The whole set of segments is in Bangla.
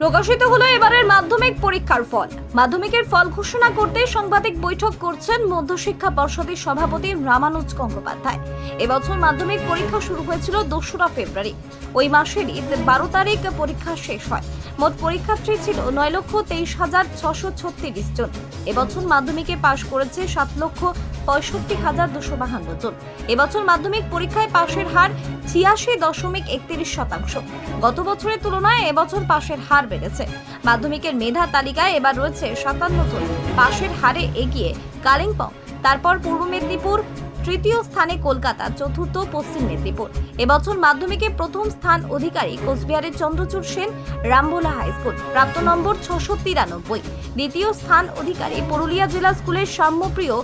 প্রকাশিত হলো এবারের মাধ্যমিক পরীক্ষার ফল। মাধ্যমিকের ফল ঘোষণা করতে সাংবাদিক বৈঠক করছেন মধ্যশিক্ষা পর্ষদের সভাপতি রামানুজ গঙ্গোপাধ্যায়। এবছর মাধ্যমিক পরীক্ষা শুরু হয়েছিল দোসরা ফেব্রুয়ারি। ওই মাসেরই বারো তারিখ পরীক্ষা শেষ হয়। মোট পরীক্ষার্থী ছিল নয় লক্ষ তেইশ হাজার ছশো ছত্রিশ জন। এবছর মাধ্যমিকে পাশ করেছে সাত লক্ষ পঁয়ষট্টি হাজার দুশো বাহান্ন জন। এবছর মাধ্যমিক পরীক্ষায় পাশের হার ছিয়াশি দশমিক একত্রিশ শতাংশ। গত বছরের তুলনায় এবছর পাশের হার বেড়েছে। মাধ্যমিকের মেধা তালিকায় এবার রয়েছে সাতান্ন জন। পাশের হারে এগিয়ে কালিম্পং, তারপর পূর্ব মেদিনীপুর তৃতীয় স্থানে কলকাতা, চতুর্থ পশ্চিম মেদিনীপুর। এবছর মাধ্যমিকে প্রথম স্থান অধিকারী কোচবিহারের চন্দ্রচূড় সেন, রামবোলা হাই স্কুল, প্রাপ্ত নম্বর ছশো তিরানব্বই। দ্বিতীয় স্থান অধিকারী পুরুলিয়া জেলা স্কুলের সাম্যপ্রিয়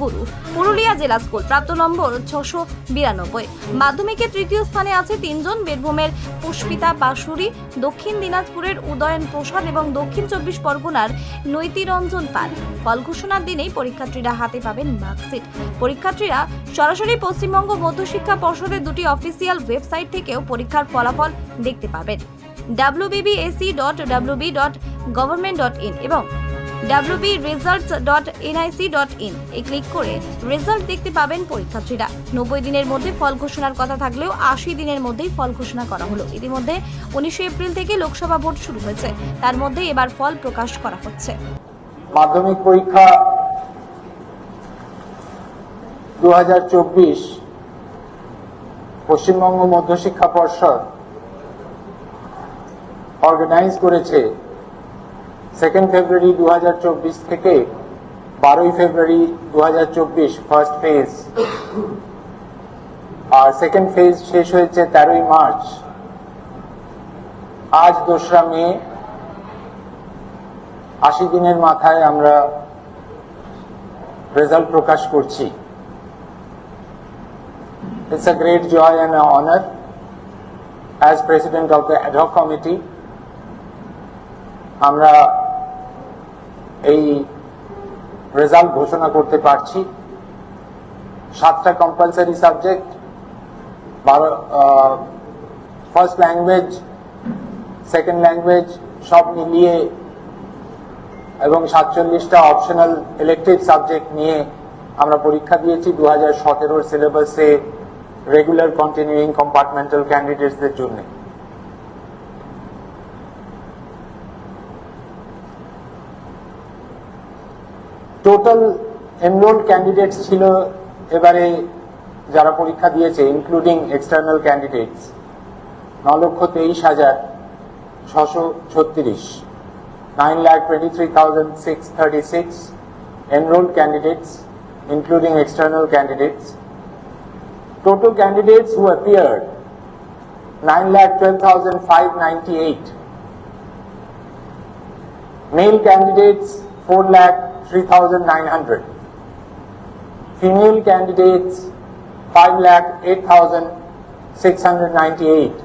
গুরু। পুরুলিয়া জেলা স্কুল, প্রাপ্ত নম্বর ছশো বিরানব্বই। মাধ্যমিকে তৃতীয় স্থানে আছে তিনজন বীরভূমের পুষ্পিতা বাসুরি দক্ষিণ দিনাজপুরের উদয়ন প্রসাদ এবং দক্ষিণ চব্বিশ পরগনার নৈতিরঞ্জন পাল। ফল ঘোষণার দিনেই পরীক্ষার্থীরা হাতে পাবেন মার্কশিট। পরীক্ষার্থীরা সরাসরি পশ্চিমবঙ্গ মধ্যশিক্ষা পর্ষদের দুটি অফিসিয়াল ওয়েবসাইট থেকেও পরীক্ষার ফলাফল দেখতে পাবেন। WBBSE dot WB dot government dot in এবং WB results dot NIC dot in A click করে রেজাল্ট দেখতে পাবেন পরীক্ষার্থীরা। নব্বই দিনের মধ্যে ফল ঘোষণার কথা থাকলেও আশি দিনের মধ্যেই ফল ঘোষণা করা হলো। ইতিমধ্যে উনিশে এপ্রিল থেকে লোকসভা ভোট শুরু হয়েছে। তার মধ্যে এবার ফল প্রকাশ করা হচ্ছে। মাধ্যমিক পরীক্ষা দু হাজার চব্বিশ পশ্চিমবঙ্গ মধ্যশিক্ষা পর্ষদ অর্গানাইজ করেছে সেকেন্ড ফেব্রুয়ারি দু হাজার চব্বিশ থেকে বারোই ফেব্রুয়ারি দু হাজার চব্বিশ ফার্স্ট ফেজ আর সেকেন্ড ফেজ শেষ হয়েছে তেরোই মার্চ আজ দোসরা মে, আশি দিনের মাথায় আমরা রেজাল্ট প্রকাশ করছি। It's a great joy and an honor as president of the ad hoc committee. আমরা এই রেজাল্ট ঘোষণা করতে পারছি। সাতটা কম্পালসারি সাবজেক্ট বারো ফার্স্ট ল্যাঙ্গুয়েজ সেকেন্ড ল্যাঙ্গুয়েজ সব মিলিয়ে এবং সাতচল্লিশটা অপশনাল ইলেকটিভ সাবজেক্ট নিয়ে আমরা পরীক্ষা দিয়েছি। দু হাজার সতেরোর সিলেবাসে রেগুলার কন্টিনিউইং কম্পার্টমেন্টাল ক্যান্ডিডেটসদের জন্য টোটাল এনরোল্ড ক্যান্ডিডেটস ছিল এবারে যারা পরীক্ষা দিয়েছে ইনক্লুডিং এক্সটার্নাল ক্যান্ডিডেটস ন লক্ষ তেইশ হাজার ছশো ছত্রিশ 9,23,636 enrolled candidates including external candidates. Total candidates who appeared, 9,12,598. Male candidates, 4,03,900. Female candidates, 5,08,698.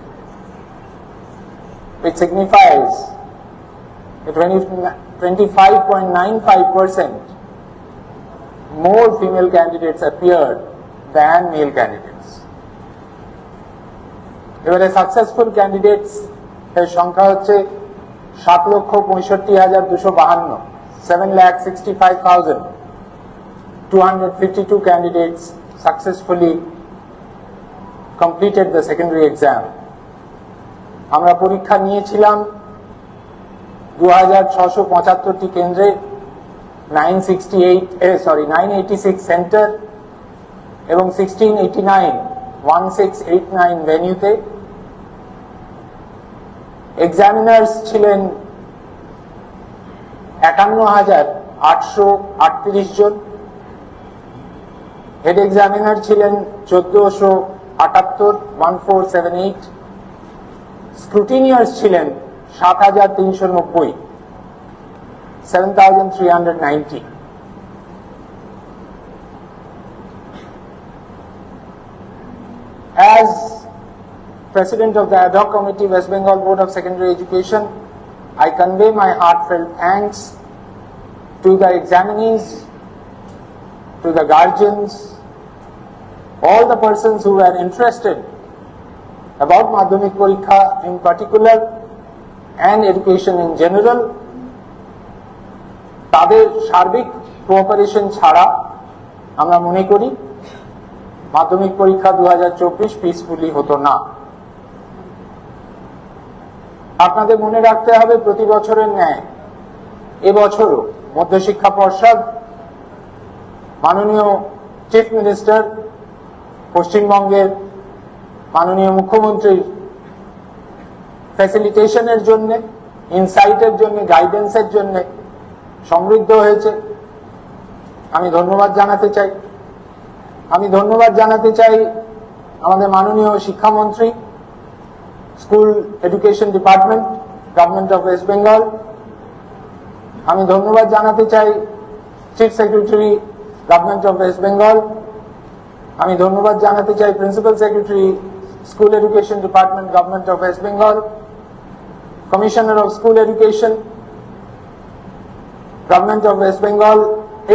Which signifies that 25.95% more female candidates appeared than male candidates. এবারে সাকসেসফুল ক্যান্ডিডেটস এর সংখ্যা হচ্ছে সাত লক্ষ পঁয়ষট্টি হাজার দুশো বাহান্ন seven lakh sixty five thousand two hundred fifty two candidates successfully completed the secondary exam আমরা পরীক্ষা নিয়েছিলাম দু হাজার ছশো পঁচাত্তরটি কেন্দ্রে nine sixty eight sorry nine eighty six centre এবং sixteen eighty nine one six eight nine ভেনিউতে examiners ছিলেন একান্ন হাজার আটশো আটত্রিশ জন। হেড এক্সামিনার ছিলেন চোদ্দশো আটাত্তর one four seven eight scrutineers ছিলেন সাত হাজার তিনশো নব্বই seven thousand three hundred ninety As President of the Ad hoc Committee, West Bengal Board of Secondary Education, I convey my heartfelt thanks to the examinees, to the guardians, all the persons who were interested about Madhyamik Parikha in particular and education in general, তাদের সার্বিক কোঅপারেশন ছাড়া আমরা মনে করি মাধ্যমিক পরীক্ষা দু হাজার চব্বিশ পিসফুলি হতো না। আপনাদের মনে রাখতে হবে, প্রতি বছরের ন্যায় এবছরও মধ্যশিক্ষা পর্ষদ, মাননীয় চিফ মিনিস্টার পশ্চিমবঙ্গের মাননীয় মুখ্যমন্ত্রীর ফ্যাসিলিটেশনের জন্য ইনসাইটের জন্য গাইডেন্সের জন্য সমৃদ্ধ হয়েছে। আমি ধন্যবাদ জানাতে চাই। আমি ধন্যবাদ জানাতে চাই আমাদের মাননীয় শিক্ষামন্ত্রী, school education department government of West Bengal আমি ধন্যবাদ জানাতে চাই chief secretary government of West Bengal আমি ধন্যবাদ জানাতে চাই principal secretary school education department government of West Bengal commissioner of school education government of West Bengal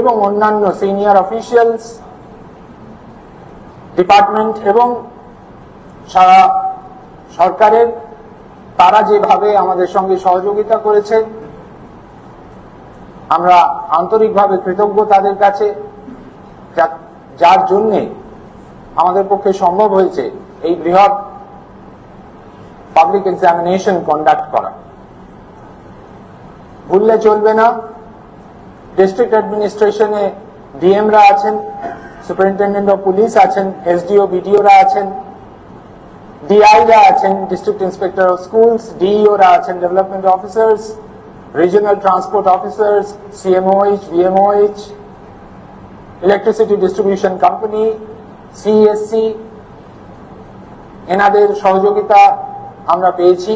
এবং অন্যান্য সিনিয়র অফিসিয়ালস ডিপার্টমেন্ট এবং সারা সরকারের, তারা যেভাবে আমাদের সঙ্গে সহযোগিতা করেছে, আমরা আন্তরিকভাবে কৃতজ্ঞ তাদের কাছে যার জন্যে আমাদের পক্ষে সম্ভব হয়েছে এই বৃহৎ পাবলিক এক্সামিনেশন কন্ডাক্ট করা। ভুললে চলবে না। ডিস্ট্রিক্ট অ্যাডমিনিস্ট্রেশনে ডিএমরা আছেন। সুপারিনটেন্ডেন্ট অফ পুলিশ আছেন, এসডিও, বিডিওরা আছেন, ডিআইরা আছেন, ডিস্ট্রিক্ট ইন্সপেক্টর অফ স্কুলস, ডিইওরা আছেন, development officers, regional transport officers, CMOH, VMOH, electricity distribution company CSC এনাদের সহযোগিতা আমরা পেয়েছি।